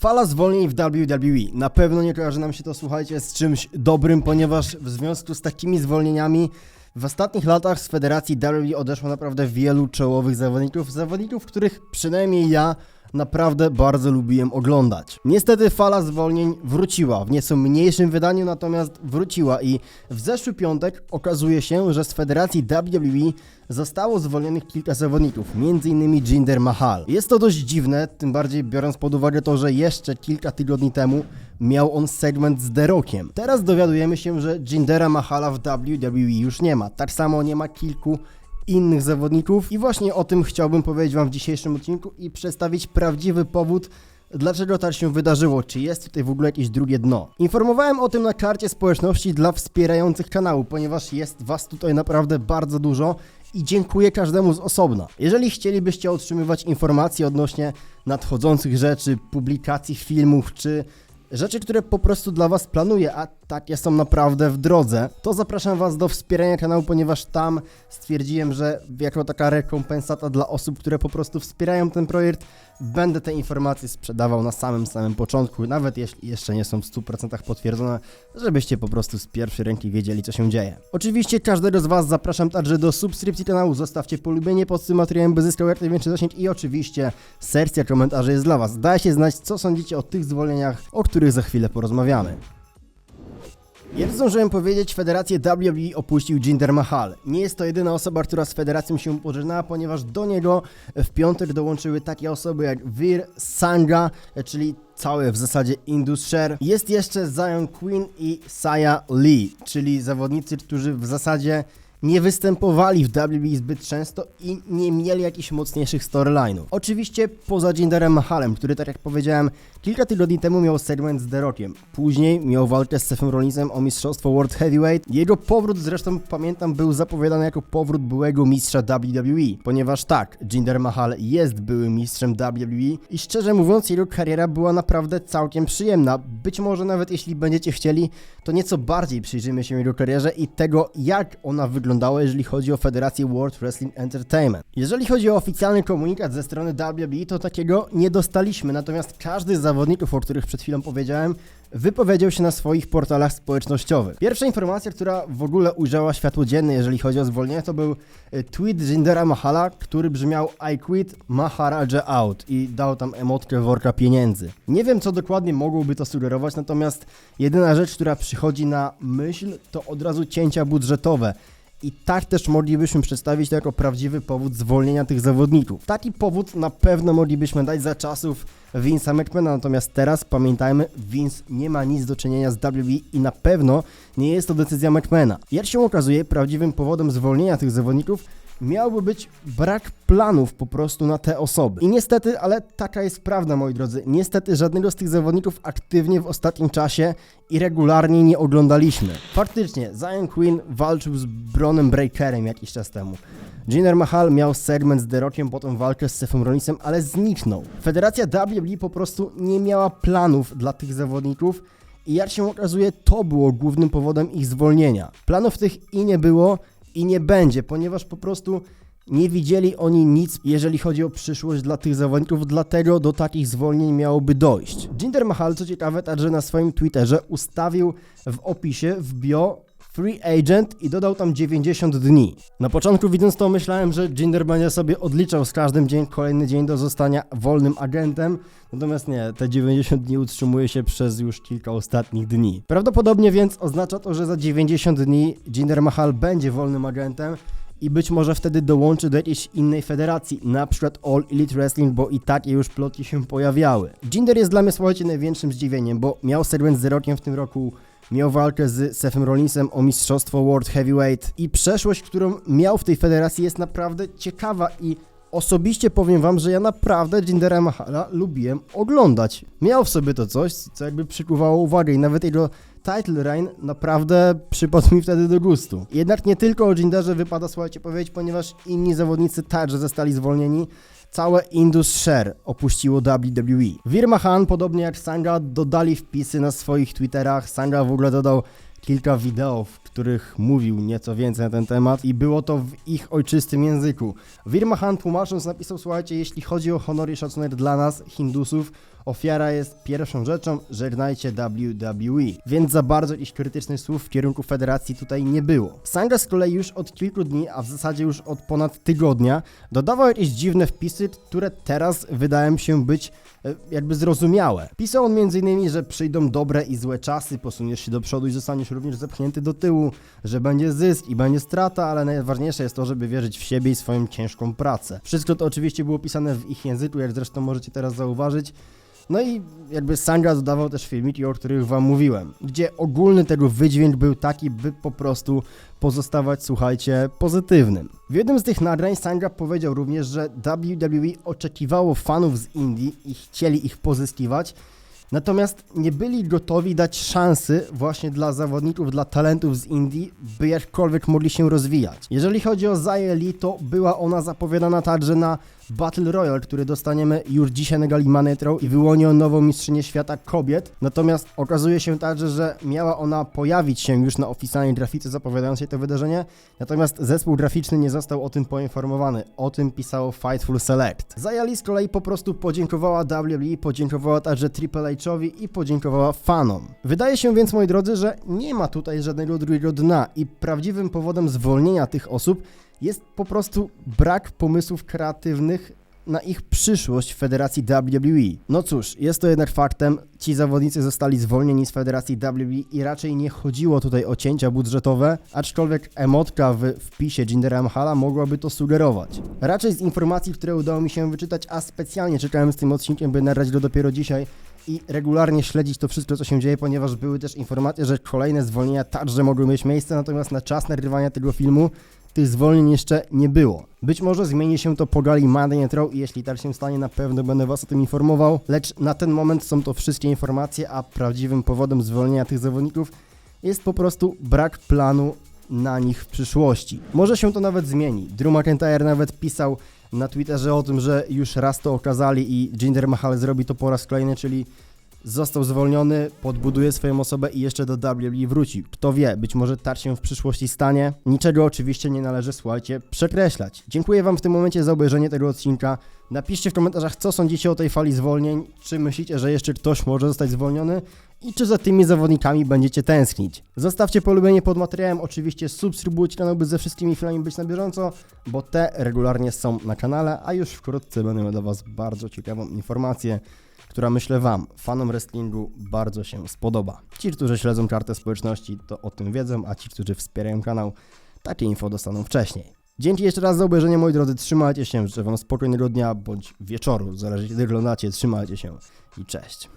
Fala zwolnień w WWE. Na pewno nie kojarzy nam się to, słuchajcie, z czymś dobrym, ponieważ w związku z takimi zwolnieniami w ostatnich latach z federacji WWE odeszło naprawdę wielu czołowych zawodników, zawodników, których przynajmniej ja naprawdę bardzo lubiłem oglądać. Niestety fala zwolnień wróciła w nieco mniejszym wydaniu, natomiast wróciła i w zeszły piątek okazuje się, że z federacji WWE zostało zwolnionych kilka zawodników, m.in. Jinder Mahal. Jest to dość dziwne, tym bardziej biorąc pod uwagę to, że jeszcze kilka tygodni temu miał on segment z The Rockiem. Teraz dowiadujemy się, że Jindera Mahala w WWE już nie ma. Tak samo nie ma kilku innych zawodników i właśnie o tym chciałbym powiedzieć Wam w dzisiejszym odcinku i przedstawić prawdziwy powód, dlaczego tak się wydarzyło, czy jest tutaj w ogóle jakieś drugie dno. Informowałem o tym na karcie społeczności dla wspierających kanału, ponieważ jest Was tutaj naprawdę bardzo dużo i dziękuję każdemu z osobna. Jeżeli chcielibyście otrzymywać informacje odnośnie nadchodzących rzeczy, publikacji filmów czy rzeczy, które po prostu dla Was planuję, a takie są naprawdę w drodze, to zapraszam Was do wspierania kanału, ponieważ tam stwierdziłem, że jako taka rekompensata dla osób, które po prostu wspierają ten projekt, będę te informacje sprzedawał na samym samym początku, nawet jeśli jeszcze nie są w 100% potwierdzone, żebyście po prostu z pierwszej ręki wiedzieli, co się dzieje. Oczywiście każdego z Was zapraszam także do subskrypcji kanału, zostawcie polubienie pod tym materiałem, by zyskał jak największy zasięg i oczywiście sekcja komentarzy jest dla Was. Dajcie znać, co sądzicie o tych zwolnieniach, o których za chwilę porozmawiamy. Jak zdążyłem powiedzieć, federację WWE opuścił Jinder Mahal. Nie jest to jedyna osoba, która z federacją się pożegnała, ponieważ do niego w piątek dołączyły takie osoby jak Vir Sanga, czyli cały w zasadzie Indus Share. Jest jeszcze Zion Queen i Saya Lee, czyli zawodnicy, którzy w zasadzie nie występowali w WWE zbyt często i nie mieli jakichś mocniejszych storyline'ów. Oczywiście poza Jinderem Mahalem, który tak jak powiedziałem kilka tygodni temu miał segment z The Rockiem. Później miał walkę z Sethem Rollinsem o mistrzostwo World Heavyweight. Jego powrót zresztą pamiętam był zapowiadany jako powrót byłego mistrza WWE, ponieważ tak, Jinder Mahal jest byłym mistrzem WWE i szczerze mówiąc jego kariera była naprawdę całkiem przyjemna. Być może nawet jeśli będziecie chcieli, to nieco bardziej przyjrzymy się jego karierze i tego jak ona wyglądała, jeżeli chodzi o Federację World Wrestling Entertainment. Jeżeli chodzi o oficjalny komunikat ze strony WWE, to takiego nie dostaliśmy, natomiast każdy z zawodników, o których przed chwilą powiedziałem, wypowiedział się na swoich portalach społecznościowych. Pierwsza informacja, która w ogóle ujrzała światło dzienne, jeżeli chodzi o zwolnienie, to był e, tweet Jindera Mahala, który brzmiał I quit Maharaja out i dał tam emotkę worka pieniędzy. Nie wiem, co dokładnie mogłoby to sugerować, natomiast jedyna rzecz, która przychodzi na myśl, to od razu cięcia budżetowe. I tak też moglibyśmy przedstawić to jako prawdziwy powód zwolnienia tych zawodników. Taki powód na pewno moglibyśmy dać za czasów Vince'a McMahona, natomiast teraz pamiętajmy, Vince nie ma nic do czynienia z WWE i na pewno nie jest to decyzja McMahona. Jak się okazuje, prawdziwym powodem zwolnienia tych zawodników miałby być brak planów po prostu na te osoby. I niestety, ale taka jest prawda, moi drodzy. Niestety żadnego z tych zawodników aktywnie w ostatnim czasie i regularnie nie oglądaliśmy. Faktycznie, Zion Queen walczył z Bronem Breakerem jakiś czas temu. Jinder Mahal miał segment z The Rockiem, potem walkę z Sethem Rollinsem, ale zniknął. Federacja WWE po prostu nie miała planów dla tych zawodników i jak się okazuje, to było głównym powodem ich zwolnienia. Planów tych i nie było, i nie będzie, ponieważ po prostu nie widzieli oni nic, jeżeli chodzi o przyszłość dla tych zawodników, dlatego do takich zwolnień miałoby dojść. Jinder Mahal, co ciekawe, także na swoim Twitterze ustawił w opisie, w bio Free Agent i dodał tam 90 dni. Na początku widząc to myślałem, że Jinder będzie sobie odliczał z każdym dzień kolejny dzień do zostania wolnym agentem, natomiast nie, te 90 dni utrzymuje się przez już kilka ostatnich dni. Prawdopodobnie więc oznacza to, że za 90 dni Jinder Mahal będzie wolnym agentem, i być może wtedy dołączy do jakiejś innej federacji, na przykład All Elite Wrestling, bo i takie już plotki się pojawiały. Jinder jest dla mnie, słuchajcie, największym zdziwieniem, bo miał segment z Rokiem w tym roku, miał walkę z Sethem Rollinsem o mistrzostwo World Heavyweight i przeszłość, którą miał w tej federacji jest naprawdę ciekawa i osobiście powiem wam, że ja naprawdę Jindera Mahala lubiłem oglądać. Miał w sobie to coś, co jakby przykuwało uwagę i nawet jego title reign naprawdę przypadł mi wtedy do gustu. Jednak nie tylko o Jinderze wypada, słuchajcie, powiedzieć, ponieważ inni zawodnicy także zostali zwolnieni. Całe Indus Share opuściło WWE. Virma Han, podobnie jak Sanga, dodali wpisy na swoich Twitterach. Sanga w ogóle dodał kilka wideo, w których mówił nieco więcej na ten temat i było to w ich ojczystym języku. Virma Han tłumacząc napisał, słuchajcie, jeśli chodzi o honor i szacunek dla nas, Hindusów, ofiara jest pierwszą rzeczą, żegnajcie WWE. Więc za bardzo jakichś krytycznych słów w kierunku federacji tutaj nie było. Sanga z kolei już od kilku dni, a w zasadzie już od ponad tygodnia, dodawał jakieś dziwne wpisy, które teraz wydają się być jakby zrozumiałe. Pisał on m.in., że przyjdą dobre i złe czasy, posuniesz się do przodu i zostaniesz również zepchnięty do tyłu, że będzie zysk i będzie strata, ale najważniejsze jest to, żeby wierzyć w siebie i swoją ciężką pracę. Wszystko to oczywiście było pisane w ich języku, jak zresztą możecie teraz zauważyć. No i jakby Sanga dodawał też filmiki, o których wam mówiłem, gdzie ogólny tego wydźwięk był taki, by po prostu pozostawać, słuchajcie, pozytywnym. W jednym z tych nagrań Sanga powiedział również, że WWE oczekiwało fanów z Indii i chcieli ich pozyskiwać, Natomiast nie byli gotowi dać szansy właśnie dla zawodników, dla talentów z Indii, by jakkolwiek mogli się rozwijać. Jeżeli chodzi o Zaya Lee, to była ona zapowiadana także na Battle Royale, który dostaniemy już dzisiaj na gali Manetro i wyłoni on nową mistrzynię świata kobiet. Natomiast okazuje się także, że miała ona pojawić się już na oficjalnej grafice zapowiadającej to wydarzenie, natomiast zespół graficzny nie został o tym poinformowany. O tym pisało Fightful Select. Zaya Lee z kolei po prostu podziękowała WWE, podziękowała także Triple H'owi i podziękowała fanom. Wydaje się więc, moi drodzy, że nie ma tutaj żadnego drugiego dna i prawdziwym powodem zwolnienia tych osób jest po prostu brak pomysłów kreatywnych na ich przyszłość w federacji WWE. No cóż, jest to jednak faktem, ci zawodnicy zostali zwolnieni z federacji WWE i raczej nie chodziło tutaj o cięcia budżetowe, aczkolwiek emotka w wpisie Jindera Mahala mogłaby to sugerować. Raczej z informacji, które udało mi się wyczytać, a specjalnie czekałem z tym odcinkiem, by nagrać go dopiero dzisiaj, i regularnie śledzić to wszystko, co się dzieje, ponieważ były też informacje, że kolejne zwolnienia także mogły mieć miejsce, natomiast na czas nagrywania tego filmu tych zwolnień jeszcze nie było. Być może zmieni się to po gali Monday Night i jeśli tak się stanie, na pewno będę Was o tym informował, lecz na ten moment są to wszystkie informacje, a prawdziwym powodem zwolnienia tych zawodników jest po prostu brak planu na nich w przyszłości. Może się to nawet zmieni. Drew McIntyre nawet pisał na Twitterze o tym, że już raz to okazali i Jinder Mahal zrobi to po raz kolejny, czyli został zwolniony, podbuduje swoją osobę i jeszcze do WWE wróci. Kto wie, być może tak się w przyszłości stanie. Niczego oczywiście nie należy, słuchajcie, przekreślać. Dziękuję Wam w tym momencie za obejrzenie tego odcinka. Napiszcie w komentarzach, co sądzicie o tej fali zwolnień, czy myślicie, że jeszcze ktoś może zostać zwolniony i czy za tymi zawodnikami będziecie tęsknić. Zostawcie polubienie pod materiałem, oczywiście subskrybujcie kanał, by ze wszystkimi filmami być na bieżąco, bo te regularnie są na kanale, a już wkrótce będę miał dla Was bardzo ciekawą informację która myślę Wam, fanom wrestlingu, bardzo się spodoba. Ci, którzy śledzą kartę społeczności, to o tym wiedzą, a ci, którzy wspierają kanał, takie info dostaną wcześniej. Dzięki jeszcze raz za obejrzenie, moi drodzy, trzymajcie się, życzę Wam spokojnego dnia bądź wieczoru, zależy kiedy oglądacie, trzymajcie się i cześć.